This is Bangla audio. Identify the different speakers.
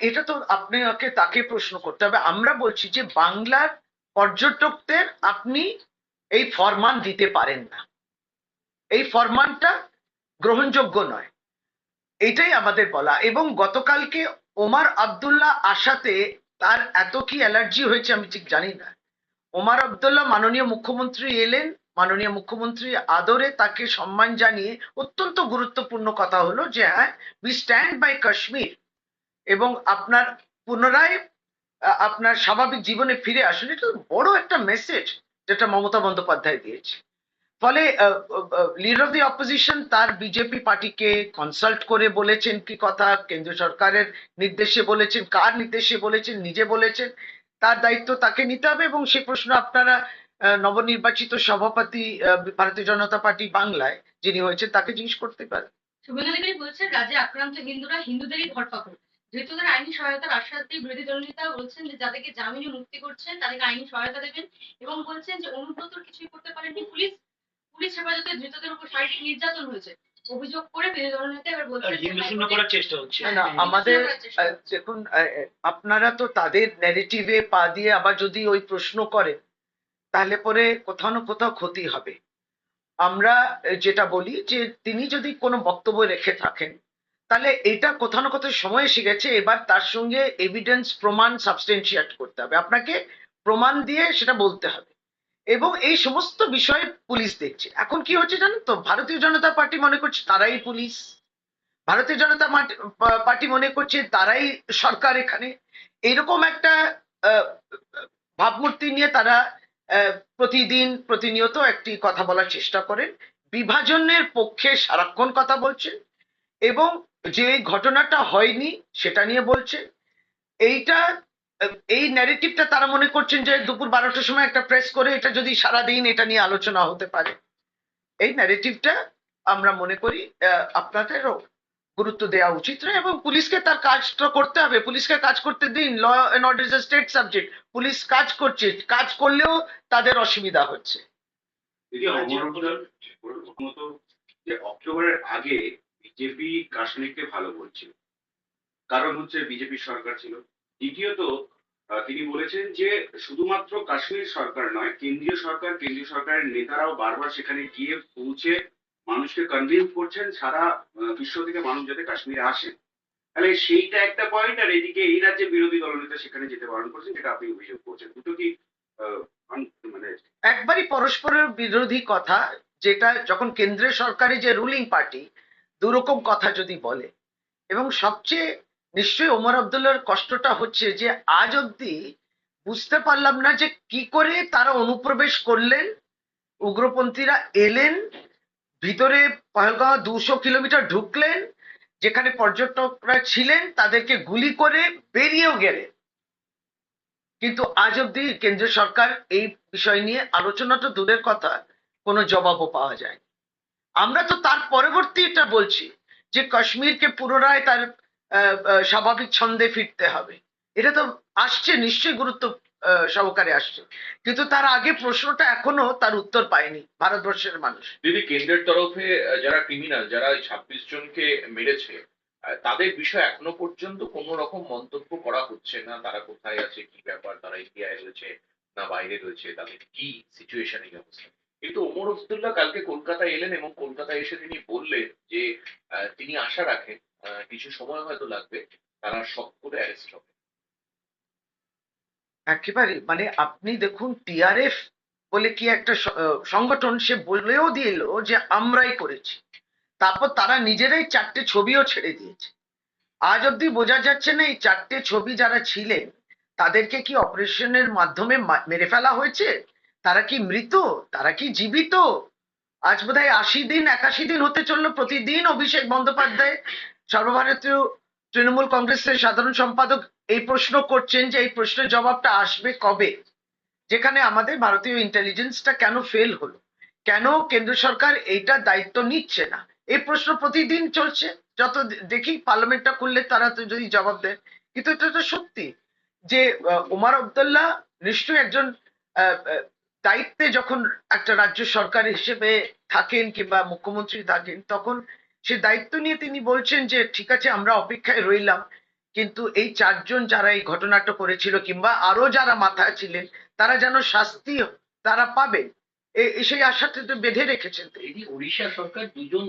Speaker 1: এটা তো আপনাকে তাকে প্রশ্ন করতে হবে। আমরা বলছি যে বাংলার পর্যটকদের আপনি এই ফরমান দিতে পারেন না। এই ফরমানটা গ্রহণযোগ্য নয়। এটাই আমাদের বলা। এবং গতকালকে ওমার আব্দুল্লাহ আশাতে তার এত কি অ্যালার্জি হয়েছে আমি ঠিক জানি না। ওমার আবদুল্লাহ মাননীয় মুখ্যমন্ত্রী এলেন, মাননীয় মুখ্যমন্ত্রী আদরে তাকে সম্মান জানিয়ে অত্যন্ত গুরুত্বপূর্ণ কথা হলো যে হ্যাঁ উই স্ট্যান্ড বাই কাশ্মীর এবং আপনার পুনরায় আপনার স্বাভাবিক জীবনে ফিরে আসুন, এটা বড় একটা মেসেজ যেটা মমতা বন্দ্যোপাধ্যায় দিয়েছে। ফলে লিডার অফ দি অপোজিশন তার বিজেপি পার্টিকে কনসাল্ট করে বলেছেন কি কথা কেন্দ্র সরকারের নির্দেশে বলেছেন, কার নির্দেশে বলেছেন, নিজে বলেছেন, তার দায়িত্ব তাকে নিতে হবে এবং সে প্রশ্ন আপনারা নবনির্বাচিত সভাপতি ভারতীয় জনতা পার্টি বাংলায় যিনি হয়েছেন তাকে জিজ্ঞেস করতে পারেন।
Speaker 2: বলছেন, রাজ্যে আক্রান্ত হিন্দুরা হিন্দুদেরই ধরপাকড় যেহেতু তারা আইনি সহায়তার আশ্বাস দিয়ে বিরোধী দলনেতা বলছেন যে যাদেরকে জামিনে মুক্তি করছেন তাদেরকে আইনি সহায়তা দেবেন এবং বলছেন যে অনুব্রত কিছুই করতে পারেননি। পুলিশ পুলিশ হেফাজতে ধৃতদের উপর শারীরিক নির্যাতন হয়েছে। অভিযোগ করে বিরোধী দলনেতা এবার বলছেন যে
Speaker 3: হিন্দু শূন্য করার চেষ্টা হচ্ছে।
Speaker 1: না, না, আমাদের আহ,
Speaker 2: করছে।
Speaker 1: দেখুন আহ, আহ, আপনারা তো তাদের ন্যারেটিভে পা দিয়ে আবার যদি ওই প্রশ্ন করেন তাহলে পরে কোথাও না কোথাও ক্ষতি হবে। আমরা যেটা বলি যে তিনি যদি কোনো বক্তব্য রেখে থাকেন তাহলে এটা কোথাও না কোথাও সময় এসে গেছে এবার তার সঙ্গে এভিডেন্স প্রমাণ সাবস্টেন্সিয়েট করতে হবে। আপনাকে প্রমাণ দিয়ে সেটা বলতে হবে। এবং এই সমস্ত বিষয়ে পুলিশ দেখছে। এখন কি হচ্ছে জানেন তো? ভারতীয় জনতা পার্টি মনে করছে তারাই পুলিশ ভারতীয় জনতা পার্টি মনে করছে তারাই সরকার এখানে। এরকম একটা ভাবমূর্তি নিয়ে তারা প্রতিদিন প্রতিনিয়ত একটি কথা বলার চেষ্টা করেন। বিভাজনের পক্ষে সারাক্ষণ কথা বলছেন। এবং যে ঘটনাটা হয়নি সেটা নিয়ে বলছে। এইটা, এই ন্যারেটিভটা তারা মনে করছেন যে দুপুর বারোটার সময় একটা প্রেস করে এটা যদি সারাদিন এটা নিয়ে আলোচনা হতে পারে। এই ন্যারেটিভটা আমরা মনে করি আপনাদেরও গুরুত্ব দেওয়া উচিত নয় এবং পুলিশকে তার কাজটা করতে হবে। পুলিশকে কাজ করতে দিন law and order is state subject police কাজ করছে, কাজ করলেও তাদের অসুবিধা হচ্ছে।
Speaker 4: অক্টোবরের আগে বিজেপি কাশ্মীরকে ভালো বলছিল। কারণ হচ্ছে বিজেপি সরকার ছিল। দ্বিতীয়ত তিনি বলেছেন যে শুধুমাত্র কাশ্মীর সরকার নয়, কেন্দ্রীয় সরকার, কেন্দ্রীয় সরকারের নেতারাও বারবার সেখানে গিয়ে পৌঁছে মানুষকে কনভিন্স করছেন সারা বিশ্ব থেকে মানুষ যাতে কাশ্মীরে আসেন তাহলে সেইটা একটা পয়েন্ট আর এদিকে এই রাজ্যে বিরোধী দলনেতা সেখানে যেতে বারণ করছেন, যেটা আপনি অভিযোগ করছেন। দুটো কি মানে
Speaker 1: একবারই পরস্পরের বিরোধী কথা, যেটা যখন কেন্দ্রীয় সরকারি যে রুলিং পার্টি দুরকম কথা যদি বলে, এবং সবচেয়ে নিশ্চয়ই ওমর আবদুল্লার কষ্টটা হচ্ছে যে আজ অব্দি বুঝতে পারলাম না যে কি করে তারা অনুপ্রবেশ করলেন, উগ্রপন্থীরা এলেন, ভিতরে পহলগাঁও দুশো কিলোমিটার ঢুকলেন, যেখানে পর্যটকরা ছিলেন, তাদেরকে গুলি করে বেরিয়েও গেলেন। কিন্তু আজ অব্দি কেন্দ্রীয় সরকার এই বিষয় নিয়ে আলোচনাটা দূরের কথা, কোনো জবাবও পাওয়া যায় আমরা তো তার পরবর্তী এটা বলছি যে কাশ্মীরকে পুনরায় তার স্বাভাবিক ছন্দে ফিরতে হবে। এটা তো আসছে, নিশ্চয়ই গুরুত্ব সহকারে আসছে। কিন্তু তার আগে প্রশ্নটা এখনও তার উত্তর পায়নি ভারতবর্ষের মানুষ।
Speaker 5: দিদি, কেন্দ্রের তরফে যারা ক্রিমিনাল যারা ছাব্বিশ জনকে মেরেছে তাদের বিষয়ে এখনও পর্যন্ত কোনো রকম মন্তব্য করা হচ্ছে না। তারা কোথায় আছে, কি ব্যাপার, তারা ইন্ডিয়ায় রয়েছে না বাইরে রয়েছে, তাদের কি সিচুয়েশন এই অবস্থা? কিন্তু ওমর আব্দুল্লাহ কালকে কলকাতায় এলেন এবং কলকাতায় এসে তিনি বললেন যে তিনি আশা রাখেন কিছু সময় হয়তো লাগবে তারা সব করে অ্যারেস্ট হবে।
Speaker 1: একেবারে মানে আপনি দেখুন টিআরএফ বলে কি একটা সংগঠন সে বলেও দিল যে, আমরাই করেছি। তারপর তারা নিজেরাই চারটে ছবিও ছেড়ে দিয়েছে। আজ অব্দি বোঝা যাচ্ছে না, এই চারটে ছবি যারা ছিলেন, তাদেরকে কি অপারেশনের মাধ্যমে মেরে ফেলা হয়েছে? তারা কি মৃত? তারা কি জীবিত? আজ বোধহয় আশি দিন, একাশি দিন হতে চলল প্রতিদিন অভিষেক বন্দ্যোপাধ্যায় সর্বভারতীয় তৃণমূল কংগ্রেসের সাধারণ সম্পাদক এই প্রশ্ন করছেন যে এই প্রশ্নের জবাবটা আসবে কবে? যেখানে আমাদের ভারতীয় ইন্টেলিজেন্সটা কেন ফেল হলো? কেন কেন্দ্র সরকার এইটা দায়িত্ব নিচ্ছে না? এই প্রশ্ন প্রতিদিন চলছে। যত দেখি পার্লামেন্টটা খুললে তারা তো যদি জবাব দেয়। কিন্তু এটা তো সত্যি যে ওমর আবদুল্লাহ নিশ্চয়ই একজন দায়িত্বে যখন একটা রাজ্য সরকার হিসেবে থাকেন কিংবা মুখ্যমন্ত্রী থাকেন, তখন সে দায়িত্ব নিয়ে তিনি বলছেন যে, ঠিক আছে, আমরা অপেক্ষায় রইলাম কিন্তু এই চারজন যারা এই ঘটনাটা করেছিল কিংবা আরও যারা মাথায় ছিলেন, তারা যেন শাস্তি তারা পাবে সেই আশাটা বেঁধে রেখেছেন।
Speaker 3: এটি সরকার দুজন